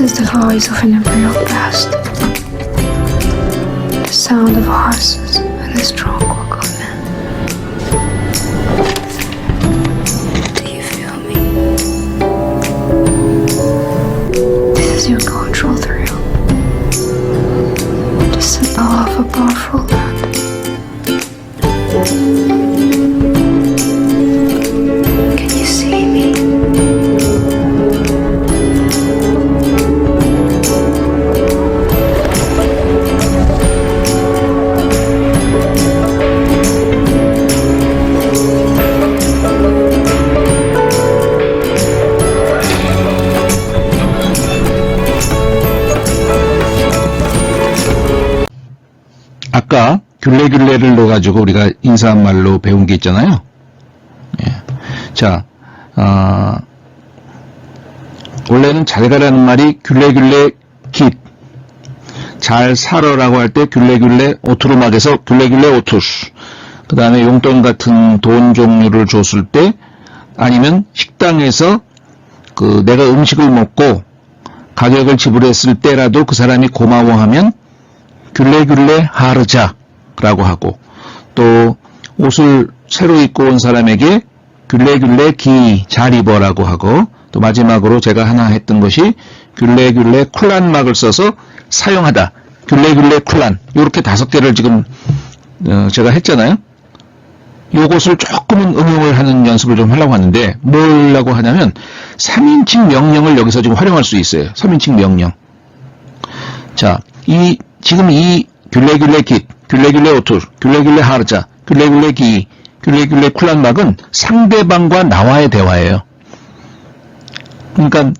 This is the voice of an imperial past. The sound of horses and the strong walk of men. Do you feel me? This is your cultural thrill. The symbol of a powerful land. 레귤레를 넣어가지고 우리가 인사한 말로 배운 게 있잖아요. 예. 자, 아, 원래는 잘 가라는 말이 귤레귤레 깃. 잘 살아라고 할 때 귤레귤레 오투르막에서 귤레귤레 오투스. 그 다음에 용돈 같은 돈 종류를 줬을 때 아니면 식당에서 그 내가 음식을 먹고 가격을 지불했을 때라도 그 사람이 고마워하면 귤레귤레 하르자 라고 하고 또 옷을 새로 입고 온 사람에게 귤레귤레 기 잘 입어라고 하고 또 마지막으로 제가 하나 했던 것이 귤레귤레 쿨란막을 써서 사용하다 귤레귤레 쿨란 이렇게 다섯 개를 지금 어, 제가 했잖아요. 요것을 조금은 응용을 하는 연습을 좀 하려고 하는데 뭐라고 하냐면 3인칭 명령을 여기서 지금 활용할 수 있어요. 3인칭 명령. 자, 이 지금 이 귤레귤레 깃, 귤레귤레 오툴, 귤레귤레 하르자, 귤레귤레 기, 귤레귤레 쿨란막은 상대방과 나와의 대화예요. 그러니까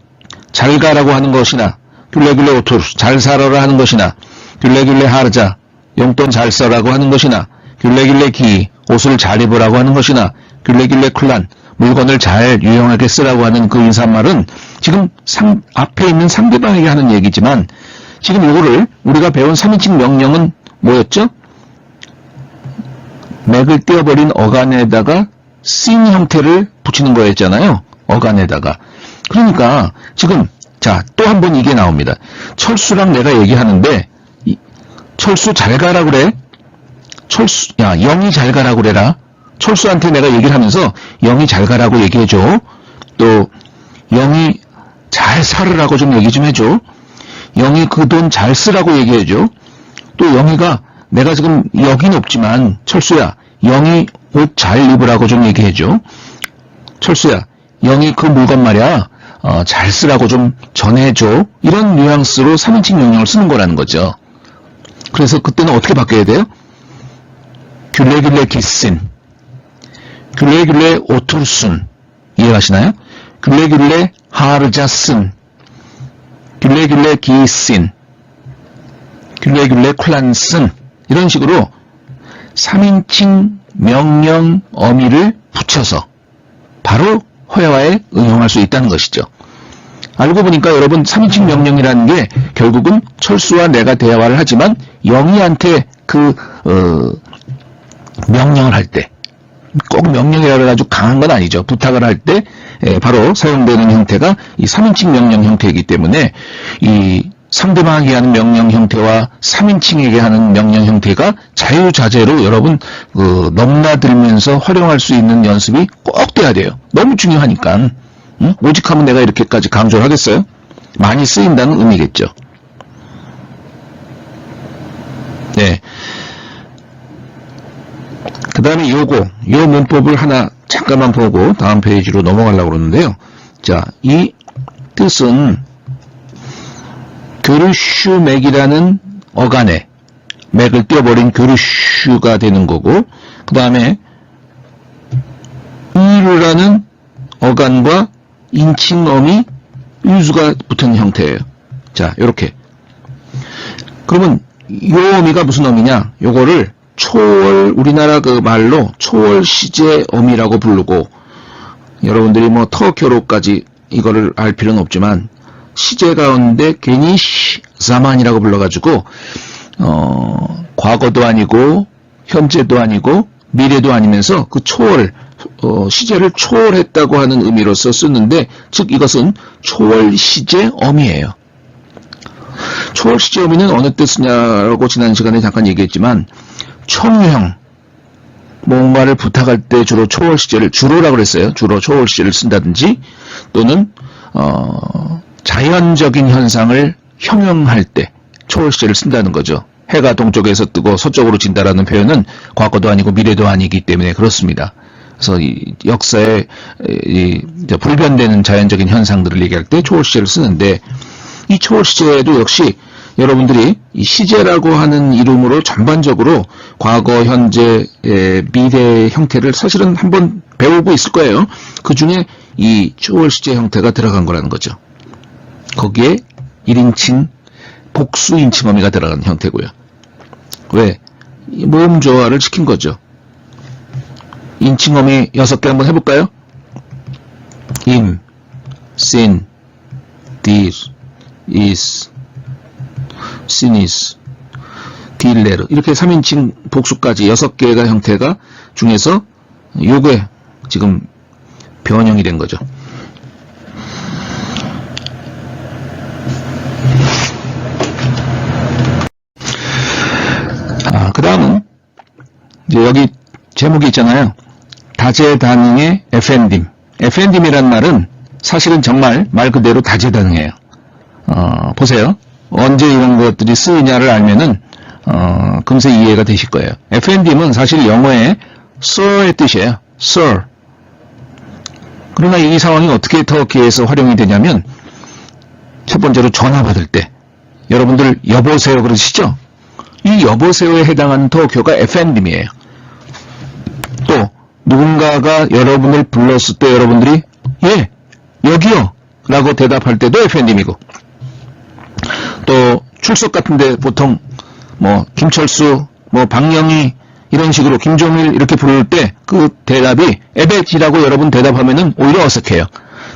잘 가라고 하는 것이나 귤레귤레 오툴, 잘 살아라 하는 것이나 귤레 귤레 하르자, 용돈 잘 써라고 하는 것이나 귤레귤레 기, 옷을 잘 입으라고 하는 것이나 귤레 귤레 쿨란, 물건을 잘 유용하게 쓰라고 하는 그 인사말은 지금 상, 앞에 있는 상대방에게 하는 얘기지만 지금 이거를 우리가 배운 3인칭 명령은 뭐였죠? 맥을 띄어버린 어간에다가 씬 형태를 붙이는 거였잖아요. 어간에다가. 그러니까 지금 자 또 한 번 이게 나옵니다. 철수랑 내가 얘기하는데 이- 철수 잘 가라 그래. 철수 야 영이 잘 가라 그래라. 철수한테 내가 얘기를 하면서 영이 잘 가라고 얘기해줘. 또 영이 잘 살으라고 좀 얘기 좀 해줘. 영희 그돈 잘 쓰라고 얘기해줘. 또 영희가 내가 지금 여긴 없지만 철수야 영희 옷 잘 입으라고 좀 얘기해줘. 철수야 영희 그 물건 말이야 어, 잘 쓰라고 좀 전해줘. 이런 뉘앙스로 3인칭 명령을 쓰는 거라는 거죠. 그래서 그때는 어떻게 바뀌어야 돼요? 귤레귤레 기슨 귤레귤레 오툴순 이해가시나요? 귤레귤레 하르자슨 귤레귤레 기신, 귤레귤레 쿨란슨 이런 식으로 3인칭 명령 어미를 붙여서 바로 회화에 응용할 수 있다는 것이죠. 알고 보니까 여러분 3인칭 명령이라는 게 결국은 철수와 내가 대화를 하지만 영희한테 그 어, 명령을 할 때 꼭 명령이라고 해가지고 강한 건 아니죠. 부탁을 할 때 바로 사용되는 형태가 이 3인칭 명령 형태이기 때문에 이 상대방에게 하는 명령 형태와 3인칭에게 하는 명령 형태가 자유자재로 여러분 그 넘나들면서 활용할 수 있는 연습이 꼭 돼야 돼요. 너무 중요하니까. 응? 오직 하면 내가 이렇게까지 강조를 하겠어요? 많이 쓰인다는 의미겠죠. 네. 그 다음에 요거, 요 문법을 하나 잠깐만 보고 다음 페이지로 넘어가려고 그러는데요. 자, 이 뜻은 교르슈맥이라는 어간에 맥을 띄어버린 교르슈가 되는 거고, 그 다음에 이르라는 어간과 인칭어미 유수가 붙은 형태예요. 자, 요렇게. 그러면 요 어미가 무슨 어미냐? 요거를 초월 우리나라 그 말로 초월 시제 어미라고 부르고 여러분들이 뭐 터교로까지 이거를 알 필요는 없지만 시제 가운데 괜히 시, 자만이라고 불러가지고 어 과거도 아니고 현재도 아니고 미래도 아니면서 그 초월 어, 시제를 초월했다고 하는 의미로서 쓰는데 즉 이것은 초월 시제 어미예요. 초월 시제 어미는 어느 때 쓰냐고 지난 시간에 잠깐 얘기했지만 청유형 뭔가를 부탁할 때 주로 초월 시제를 주로라고 그랬어요. 주로 초월 시제를 쓴다든지 또는 어, 자연적인 현상을 형용할 때 초월 시제를 쓴다는 거죠. 해가 동쪽에서 뜨고 서쪽으로 진다라는 표현은 과거도 아니고 미래도 아니기 때문에 그렇습니다. 그래서 이 역사에 이 불변되는 자연적인 현상들을 얘기할 때 초월 시제를 쓰는데 이 초월 시제도 역시 여러분들이 이 시제라고 하는 이름으로 전반적으로 과거, 현재, 에, 미래 형태를 사실은 한번 배우고 있을 거예요. 그 중에 이 초월 시제 형태가 들어간 거라는 거죠. 거기에 1인칭 복수 인 칭어미가 들어간 형태고요. 왜? 이 모음 조화를 시킨 거죠. 인칭어미 6개 한번 해볼까요? 임, sin, dir, is, sinis, 딜레르 이렇게 3인칭 복수까지 6개가 형태가 중에서 요게 지금 변형이 된 거죠. 아, 그 다음은, 이제 여기 제목이 있잖아요. 다재다능의 FND임. FND임이란 말은 사실은 정말 말 그대로 다재다능해요. 어, 보세요. 언제 이런 것들이 쓰이냐를 알면은, 어, 금세 이해가 되실 거예요. FND임은 사실 영어의 sir의 뜻이에요. sir. 그러나 이 상황이 어떻게 터키에서 활용이 되냐면, 첫 번째로 전화 받을 때, 여러분들 여보세요 그러시죠? 이 여보세요에 해당하는 터키어가 FND임이에요. 또 누군가가 여러분을 불렀을 때 여러분들이 예 여기요 라고 대답할 때도 FND임이고 또 출석 같은데 보통 뭐 김철수 뭐 박영희 이런 식으로 김종일 이렇게 부를 때 그 대답이 에베지라고 여러분 대답하면은 오히려 어색해요.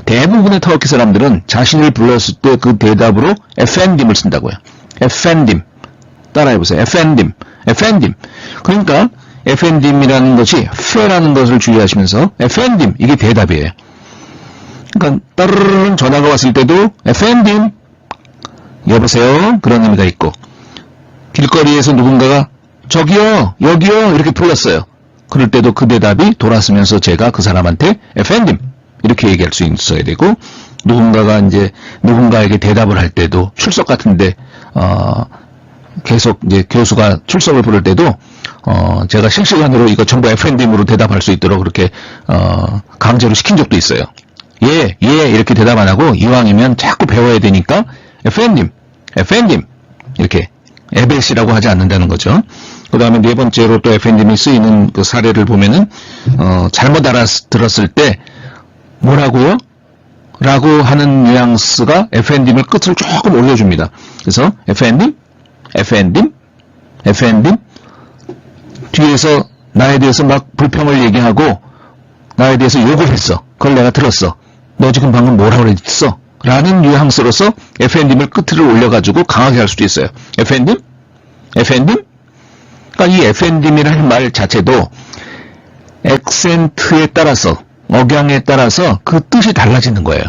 대부분의 터키 사람들은 자신을 불렀을 때 그 대답으로 FND임을 쓴다고요. FND임 따라해보세요. FND임, FND임. 그러니까 FND임이라는 것이 fe라는 것을 주의하시면서 FND임 이게 대답이에요. 그러니까 따르르 전화가 왔을 때도 FND임 여보세요 그런 의미가 있고 길거리에서 누군가가 저기요 여기요 이렇게 불렀어요. 그럴 때도 그 대답이 돌았으면서 제가 그 사람한테 FND임 이렇게 얘기할 수 있어야 되고 누군가가 이제 누군가에게 대답을 할 때도 출석 같은데 어 계속 이제 교수가 출석을 부를 때도 어 제가 실시간으로 이거 전부 FND임으로 대답할 수 있도록 그렇게 어 강제로 시킨 적도 있어요. 예, 예 이렇게 대답 안 하고 이왕이면 자꾸 배워야 되니까 FND임, FND임 이렇게 에벳이라고 하지 않는다는 거죠. 그 다음에 네 번째로 또 FND임이 쓰이는 그 사례를 보면은 어 잘못 알아들었을 때 뭐라고요? 라고 하는 뉘앙스가 FND임을 끝을 조금 올려줍니다. 그래서 FND 임, FND임, FND임 뒤에서 나에 대해서 막 불평을 얘기하고 나에 대해서 욕을 했어. 그걸 내가 들었어. 너 지금 방금 뭐라고 그랬어? 라는 뉘앙스로서 FND임을 끝을 올려가지고 강하게 할 수도 있어요. FND임? FND임? 그러니까 이 FND임이라는 말 자체도 액센트에 따라서 억양에 따라서 그 뜻이 달라지는 거예요.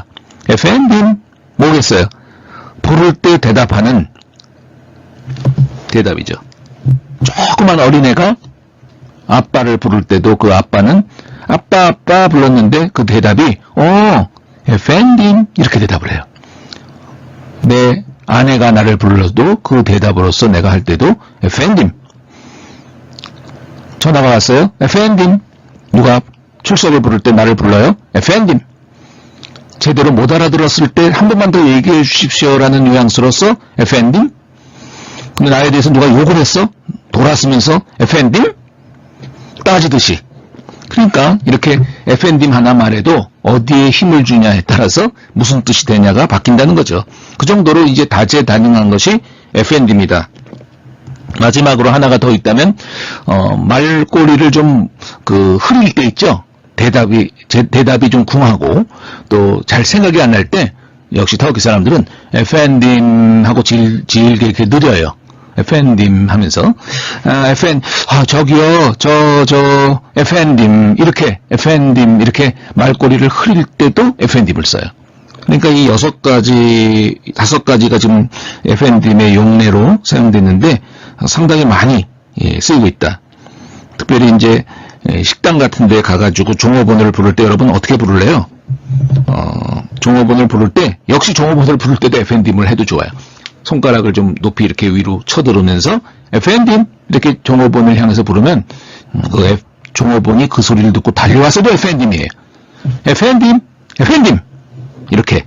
FND임 뭐겠어요? 부를 때 대답하는 대답이죠. 조그만 어린애가 아빠를 부를 때도 그 아빠는 아빠 아빠 불렀는데 그 대답이 어 FND임 이렇게 대답을 해요. 내 아내가 나를 불러도 그 대답으로서 내가 할 때도 FND임 전화가 왔어요. FND임 누가 출석을 부를 때 나를 불러요? FND임 제대로 못 알아들었을 때 한 번만 더 얘기해 주십시오라는 뉘앙스로서 FND임 근데 나에 대해서 누가 욕을 했어? 돌았으면서 FND임 따지듯이 그러니까 이렇게 FND임 하나 말해도 어디에 힘을 주냐에 따라서 무슨 뜻이 되냐가 바뀐다는 거죠. 그 정도로 이제 다재다능한 것이 FND입니다. 마지막으로 하나가 더 있다면 어, 말꼬리를 좀 그 흐릴 때 있죠. 대답이 제, 대답이 좀 궁하고 또 잘 생각이 안 날 때 역시 터키 사람들은 FND임 하고 질, 질게 이렇게 느려요. FND임 하면서 아, FN 아 저기요 저저 FND임 이렇게 FND임 이렇게 말꼬리를 흐릴 때도 FND임을 써요. 그러니까 이 여섯 가지, 다섯 가지가 지금 FND의 용례로 사용됐는데 상당히 많이 예, 쓰이고 있다. 특별히 이제 예, 식당 같은 데 가가지고 종업원을 부를 때 여러분 어떻게 부를래요? 어, 종업원을 부를 때 역시 종업원을 부를 때도 FND임을 해도 좋아요. 손가락을 좀 높이 이렇게 위로 쳐들으면서 FND임 이렇게 종업원을 향해서 부르면 음, 그 F- 종업원이 그 소리를 듣고 달려와서도 FND임이에요. FND임, FND임 이렇게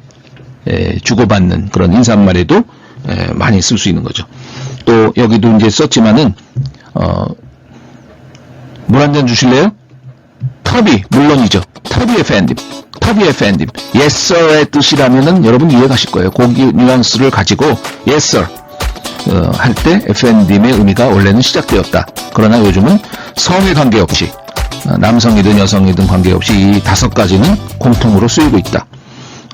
에, 주고받는 그런 인사말에도 에, 많이 쓸 수 있는 거죠. 또 여기도 이제 썼지만은 어, 물 한 잔 주실래요? 터비 물론이죠. 터비 FND, 터비 FND, yes sir의 뜻이라면은 여러분 이해가실 거예요. 고기 뉘앙스를 가지고 yes sir 어, 할때 FND의 의미가 원래는 시작되었다. 그러나 요즘은 성에 관계없이 어, 남성이든 여성이든 관계없이 이 다섯 가지는 공통으로 쓰이고 있다.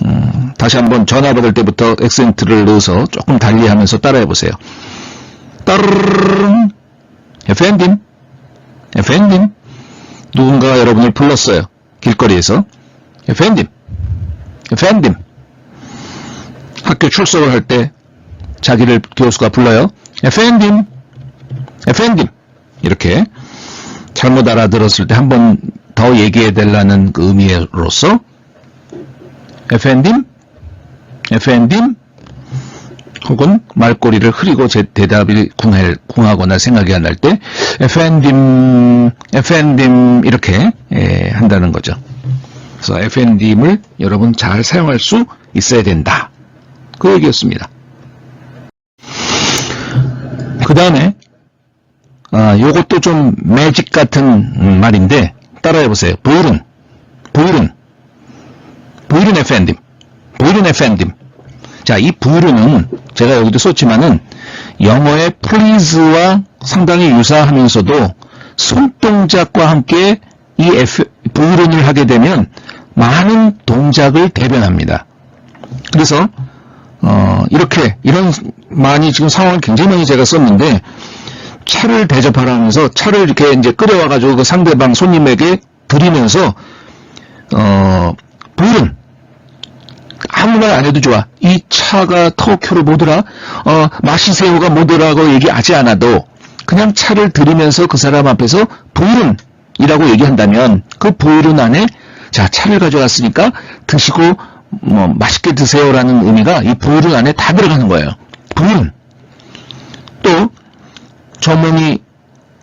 음, 다시 한번 전화 받을 때부터 액센트를 넣어서 조금 달리 하면서 따라해 보세요. 따르릉 FND, FND 누군가가 여러분을 불렀어요. 길거리에서. FND, FND 학교 출석을 할 때 자기를 교수가 불러요. FND, FND 이렇게 잘못 알아들었을 때 한 번 더 얘기해 달라는 그 의미로서 FND, FND 혹은 말꼬리를 흐리고 제 대답이 궁할, 궁하거나 생각이 안 날 때 FND임 이렇게 예, 한다는 거죠. 그래서 FND임을 여러분 잘 사용할 수 있어야 된다. 그 얘기였습니다. 그 다음에 아, 요것도 좀 매직 같은 음, 말인데 따라해 보세요. 보일은, 보일은, 보일은 FND임, 보일은 FND임. 자, 이 부르는 제가 여기도 썼지만은 영어의 please와 상당히 유사하면서도 손동작과 함께 이 F, 부르를 하게 되면 많은 동작을 대변합니다. 그래서 어, 이렇게 이런 많이 지금 상황을 굉장히 많이 제가 썼는데 차를 대접하라면서 차를 이렇게 이제 끌어와 가지고 그 상대방 손님에게 드리면서 어, 부른 아무 말 안 해도 좋아. 이 차가 터키로 뭐더라? 어, 마시세요가 뭐더라고 얘기하지 않아도 그냥 차를 들이면서 그 사람 앞에서 보이른이라고 얘기한다면 그 보이른 안에 자 차를 가져왔으니까 드시고 뭐 맛있게 드세요라는 의미가 이 보이른 안에 다 들어가는 거예요. 보이른. 또 전문이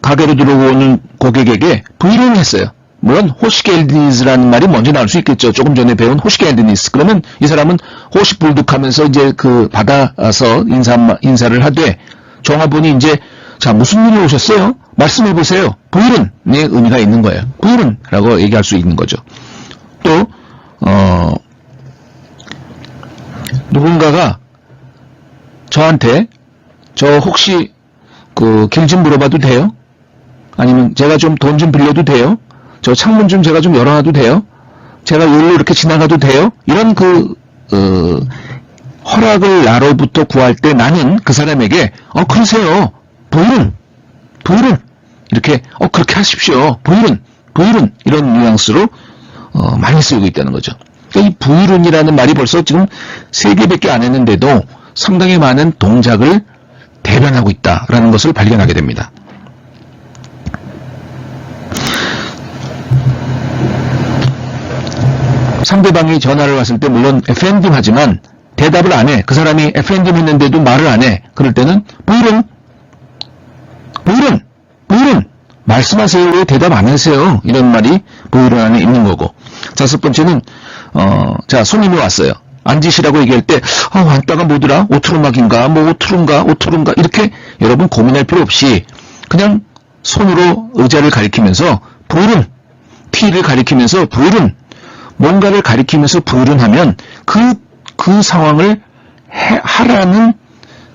가게로 들어오는 고객에게 보이른 했어요. 물론 호시겔디니스라는 말이 먼저 나올 수 있겠죠. 조금 전에 배운 호시겔디니스. 그러면 이 사람은 호시불득하면서 이제 그 받아서 인사 인사를 하되 종합분이 이제 자 무슨 일이 오셨어요? 말씀해 보세요. 부일은 의 의미가 있는 거예요. 부일은 라고 얘기할 수 있는 거죠. 또 어, 누군가가 저한테 저 혹시 그 길 좀 물어봐도 돼요? 아니면 제가 좀 돈좀 빌려도 돼요? 저 창문 좀 제가 좀 열어놔도 돼요? 제가 여기로 이렇게 지나가도 돼요? 이런 그, 어, 허락을 나로부터 구할 때 나는 그 사람에게, 어, 그러세요. 보일은, 보일은, 이렇게, 어, 그렇게 하십시오. 보일은, 보일은, 이런 뉘앙스로, 어, 많이 쓰이고 있다는 거죠. 그러니까 이 부일은이라는 말이 벌써 지금 세 개밖에 안 했는데도 상당히 많은 동작을 대변하고 있다라는 것을 발견하게 됩니다. 상대방이 전화를 왔을 때 물론 FND임 하지만 대답을 안 해. 그 사람이 FND임 했는데도 말을 안 해. 그럴 때는 보일은 보일은 보일은 말씀하세요. 왜 대답 안 하세요? 이런 말이 보일은 안에 있는 거고. 다섯 번째는 어, 자 손님이 왔어요. 앉으시라고 얘기할 때 어, 왔다가 뭐더라? 오투르막인가? 뭐 오투른가? 오투른가? 이렇게 여러분 고민할 필요 없이 그냥 손으로 의자를 가리키면서 보일은 T를 가리키면서 보일은 뭔가를 가리키면서 부른 하면 그, 그 상황을 해- 하라는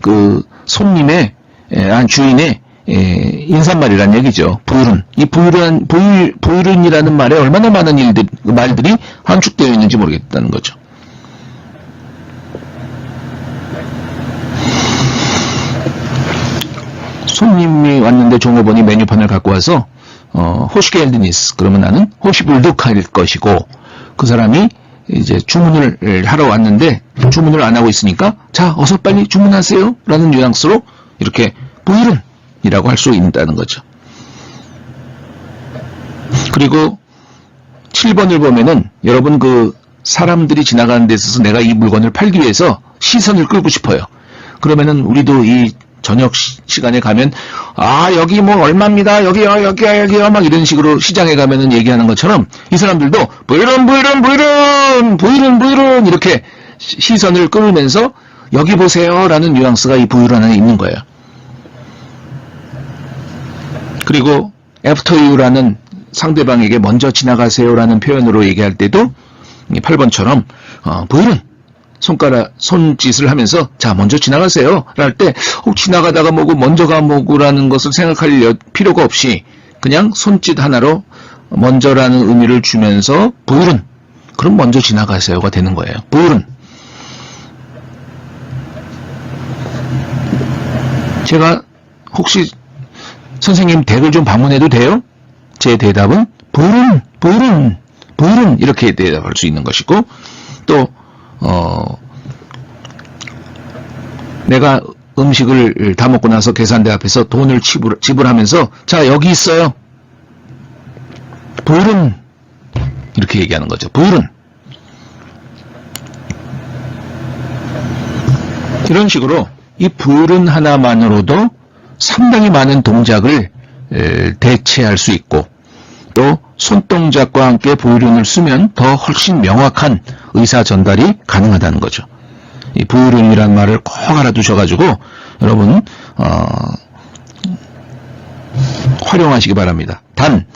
그 손님의, 에, 아, 주인의 에, 인사말이란 얘기죠. 부른. 이 부른, 부일, 부른이라는 말에 얼마나 많은 일들, 말들이 함축되어 있는지 모르겠다는 거죠. 손님이 왔는데 종업원이 메뉴판을 갖고 와서 어, 호시겔드니스 그러면 나는 호시불득할 것이고 그 사람이 이제 주문을 하러 왔는데 주문을 안 하고 있으니까 자 어서 빨리 주문하세요 라는 뉘앙스로 이렇게 보이른 이라고 할 수 있다는 거죠. 그리고 7번을 보면은 여러분 그 사람들이 지나가는 데 있어서 내가 이 물건을 팔기 위해서 시선을 끌고 싶어요. 그러면은 우리도 이 저녁 시, 시간에 가면 아 여기 뭐 얼마입니다 여기요 여기요 여기요 막 이런 식으로 시장에 가면은 얘기하는 것처럼 이 사람들도 부이런 부이런 부이런 부이런 부이런 이렇게 시- 시선을 끌면서 여기 보세요라는 뉘앙스가 이 부이런 안에 있는 거예요. 그리고 after you라는 상대방에게 먼저 지나가세요라는 표현으로 얘기할 때도 8번처럼 어, 부이런 손가락 손짓을 하면서 자 먼저 지나가세요. 할때 어, 지나가다가 뭐고 먼저가 뭐고라는 것을 생각할 여- 필요가 없이 그냥 손짓 하나로 먼저라는 의미를 주면서 부른 그럼 먼저 지나가세요가 되는 거예요. 부른 제가 혹시 선생님 댁을 좀 방문해도 돼요? 제 대답은 부른 부른 부른 이렇게 대답할 수 있는 것이고 또 어, 내가 음식을 다 먹고 나서 계산대 앞에서 돈을 지불, 지불하면서 자 여기 있어요. 불은 이렇게 얘기하는 거죠. 불은 이런 식으로 이 불은 하나만으로도 상당히 많은 동작을 에, 대체할 수 있고 또 손동작과 함께 보이론을 쓰면 더 훨씬 명확한 의사 전달이 가능하다는 거죠. 이 보이론이란 말을 꼭 알아두셔가지고 여러분 어, 활용하시기 바랍니다. 단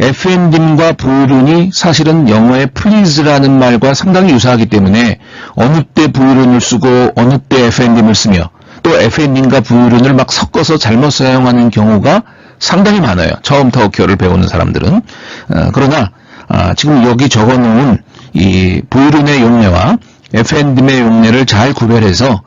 FND과 보이론이 사실은 영어의 please라는 말과 상당히 유사하기 때문에 어느 때 보이론을 쓰고 어느 때 FND를 쓰며 또 FND과 보이론을 막 섞어서 잘못 사용하는 경우가 상당히 많아요. 처음 터키어를 배우는 사람들은. 어, 그러나 아, 지금 여기 적어놓은 이 보이론의 용례와 FND의 용례를 잘 구별해서